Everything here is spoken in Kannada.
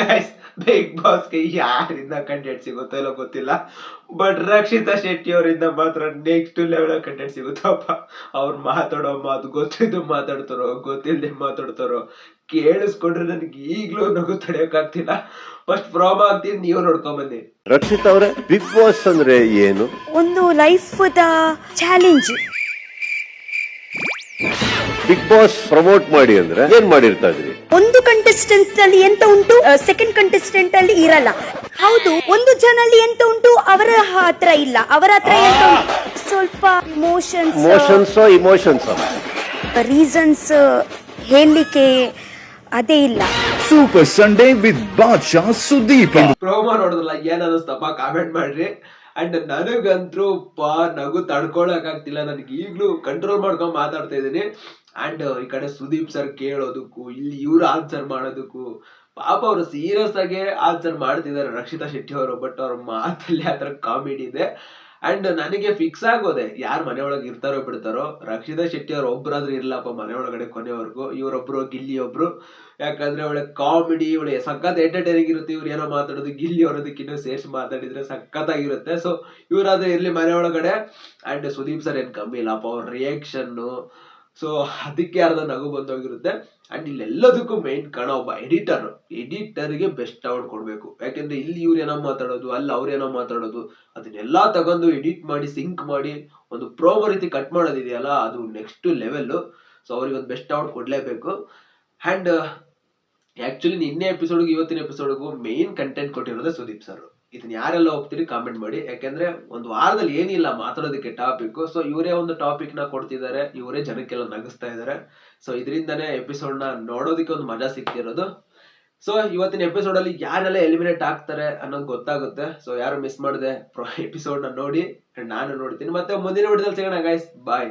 ಗೈಸ್ ಬಿಗ್ ಬಾಸ್ಗೆ ಯಾರಿಂದ ಕಂಟೆಂಟ್ ಸಿಗುತ್ತೋ ಇಲ್ಲ ಗೊತ್ತಿಲ್ಲ. ಬಟ್ ರಕ್ಷಿತಾ ಶೆಟ್ಟಿ ಅವರಿಂದ ಮಾತ್ರ ನೆಕ್ಸ್ಟ್ ಲೆವೆಲ್ ಕಂಟೆಂಟ್ ಸಿಗುತ್ತಪ್ಪ ಅವ್ರು ಮಾತಾಡೋ ಮಾತು ಗೊತ್ತಿದ್ದು ಮಾತಾಡ್ತಾರೋ ಗೊತ್ತಿಲ್ಲದೆ ಮಾತಾಡ್ತಾರೋ ಕೇಳಿಸ್ಕೊಂಡ್ರೆ ನನಗೆ ಈಗಲೂ ನಗು ತಡೆಯೋಕ್ಕಾಗ್ತಿಲ್ಲ ಫಸ್ಟ್ ಪ್ರಾಮ್ ಆಗ್ತೀನಿ ನೀವು ನೋಡ್ಕೊಂಬನ್ನಿ ರಕ್ಷಿತ್ ಅವರೇ ಬಿಗ್ ಬಾಸ್ ಅಂದ್ರೆ ಏನು? ಒಂದು life challenge Bigg Boss promote ಮಾಡಿ ಅಂದ್ರೆ ಏನ್ ಮಾಡಿರ್ತಾ ಇದ್ರಿ? ಒಂದು ಕಂಟೆಸ್ಟೆಂಟ್ ಅಲ್ಲಿ ಎಂತ ಉಂಟು? ಸೆಕೆಂಡ್ ಕಂಟೆಸ್ಟೆಂಟ್ ಅಲ್ಲಿ ಇರಲ್ಲ. ಹೌದು ಒಂದು ಜನ ಅಲ್ಲಿ ಎಂತ ಉಂಟು? ಅವರ ಹತ್ರ ಇಲ್ಲ. ಅವರ ಹತ್ರ ಎಂತ ಉಂಟು? ಸ್ವಲ್ಪ ಇಮೋಷನ್ಸ್ ಮೋಷನ್ಸ್ ಇಮೋಷನ್ಸ್ ರೀಸನ್ಸ್ ಹೇಳಲಿಕ್ಕೆ ಅದೇ ಇಲ್ಲ. Super Sunday with Badshah Sudeep promo ನೋಡಿದ್ರಲ್ಲ ಏನ್ ಅನಿಸ್ತಪ್ಪ ಕಾಮೆಂಟ್ ಮಾಡ್ರಿ. ಅಂಡ್ ನನಗಂತೂ ಪಾ ನಗು ತಡ್ಕೊಳಕ್ ಆಗ್ತಿಲ್ಲ ನನಗೆ ಈಗ್ಲೂ ಕಂಟ್ರೋಲ್ ಮಾಡ್ಕೊಂಡ್ ಮಾತಾಡ್ತಾ ಇದೀನಿ ಅಂಡ್ ಈ ಕಡೆ ಸುದೀಪ್ ಸರ್ ಕೇಳೋದಕ್ಕೂ, ಇಲ್ಲಿ ಇವ್ರು ಆನ್ಸರ್ ಮಾಡೋದಕ್ಕೂ, ಪಾಪ ಅವರು ಸೀರಿಯಸ್ ಆಗಿ ಆನ್ಸರ್ ಮಾಡ್ತಿದ್ದಾರೆ ರಕ್ಷಿತಾ ಶೆಟ್ಟಿ ಅವರು ಬಟ್ ಅವ್ರ ಮಾತಲ್ಲಿ ಆತರ ಕಾಮಿಡಿ ಇದೆ. ಅಂಡ್ ನನಗೆ ಫಿಕ್ಸ್ ಆಗೋದೆ. ಯಾರು ಮನೆ ಒಳಗೆ ಇರ್ತಾರೋ ಬಿಡ್ತಾರೋ, ರಕ್ಷಿತಾ ಶೆಟ್ಟಿ ಅವ್ರು ಒಬ್ರಾದ್ರೂ ಇರ್ಲಪ್ಪ ಮನೆ ಒಳಗಡೆ ಕೊನೆವರೆಗೂ. ಇವರೊಬ್ರು ಗಿಲ್ಲಿ ಒಬ್ರು. ಯಾಕಂದ್ರೆ ಒಳ್ಳೆ ಕಾಮಿಡಿ ಒಳ್ಳೆ ಸಖತ್ ಎಂಟರ್ಟೈನಿಂಗ್ ಇರುತ್ತೆ. ಇವ್ರು ಏನೋ ಮಾತಾಡೋದು, ಗಿಲ್ಲಿ ಅವರೋದಕ್ಕಿನ್ನೂ ಸೇರಿಸಿ ಮಾತಾಡಿದ್ರೆ ಸಖತ್ತಾಗಿರುತ್ತೆ. ಸೊ ಇವರಾದ್ರೆ ಇರ್ಲಿ ಮನೆ ಒಳಗಡೆ ಅಂಡ್ ಸುದೀಪ್ ಸರ್ ಏನ್ ಕಮ್ಮಿ ಇಲ್ಲಪ್ಪ, ಅವ್ರ ರಿಯಾಕ್ಷನ್ ಸೊ ಅದಕ್ಕೆ ಅರ್ಧ ನಗು ಬಂದೋಗಿರುತ್ತೆ. ಅಂಡ್ ಇಲ್ಲೆಲ್ಲದಕ್ಕೂ ಮೇನ್ ಕಣ ಒಬ್ಬ ಎಡಿಟರ್ ಎಡಿಟರ್ಗೆ ಬೆಸ್ಟ್ ಅವಾರ್ಡ್ ಕೊಡಬೇಕು. ಯಾಕೆಂದ್ರೆ ಇಲ್ಲಿ ಇವ್ರು ಏನೋ ಮಾತಾಡೋದು, ಅಲ್ಲಿ ಅವ್ರೇನೋ ಮಾತಾಡೋದು, ಅದನ್ನೆಲ್ಲ ತಗೊಂಡು ಎಡಿಟ್ ಮಾಡಿ ಸಿಂಕ್ ಮಾಡಿ, ಒಂದು ಪ್ರೋಮೋ ರೀತಿ ಕಟ್ ಮಾಡೋದಿದೆಯಲ್ಲ, ಅದು ನೆಕ್ಸ್ಟ್ ಲೆವೆಲ್ ಸೊ ಅವ್ರಿಗೆ ಒಂದು ಬೆಸ್ಟ್ ಅವಾರ್ಡ್ ಕೊಡಲೇಬೇಕು. ಅಂಡ್ ಆಕ್ಚುಲಿ ನಿನ್ನೆ ಎಪಿಸೋಡ್ಗೂ ಇವತ್ತಿನ ಎಪಿಸೋಡ್ಗೂ ಮೇನ್ ಕಂಟೆಂಟ್ ಕೊಟ್ಟಿರೋದೇ ಸುದೀಪ್ ಸರ್ ಇದನ್ನ ಯಾರೆಲ್ಲ ಹೋಗ್ತೀರಿ ಕಾಮೆಂಟ್ ಮಾಡಿ. ಯಾಕೆಂದ್ರೆ ಒಂದು ವಾರದಲ್ಲಿ ಏನಿಲ್ಲ, ಮಾತಾಡೋದಕ್ಕೆ ಟಾಪಿಕ್ ಸೊ ಇವರೇ ಒಂದು ಟಾಪಿಕ್ನ ಕೊಡ್ತಿದ್ದಾರೆ. ಇವರೇ ಜನಕ್ಕೆಲ್ಲ ನಗಿಸ್ತಾ ಇದ್ದಾರೆ. ಸೊ ಇದರಿಂದನೇ ಎಪಿಸೋಡ್ನ ನೋಡೋದಕ್ಕೆ ಒಂದು ಮಜಾ ಸಿಗ್ತಿರೋದು ಸೊ ಇವತ್ತಿನ ಎಪಿಸೋಡ್ ಅಲ್ಲಿ ಯಾರೆಲ್ಲ ಎಲಿಮಿನೇಟ್ ಆಗ್ತಾರೆ ಅನ್ನೋದು ಗೊತ್ತಾಗುತ್ತೆ. ಸೊ ಯಾರು ಮಿಸ್ ಮಾಡಿದೆ ಎಪಿಸೋಡ್ನ ನೋಡಿ, ನಾನು ನೋಡ್ತೀನಿ. ಮತ್ತೆ ಮುಂದಿನ ವಿಡಿಯೋದಲ್ಲಿ ಸಿಗೋಣ ಗೈಸ್ ಬಾಯ್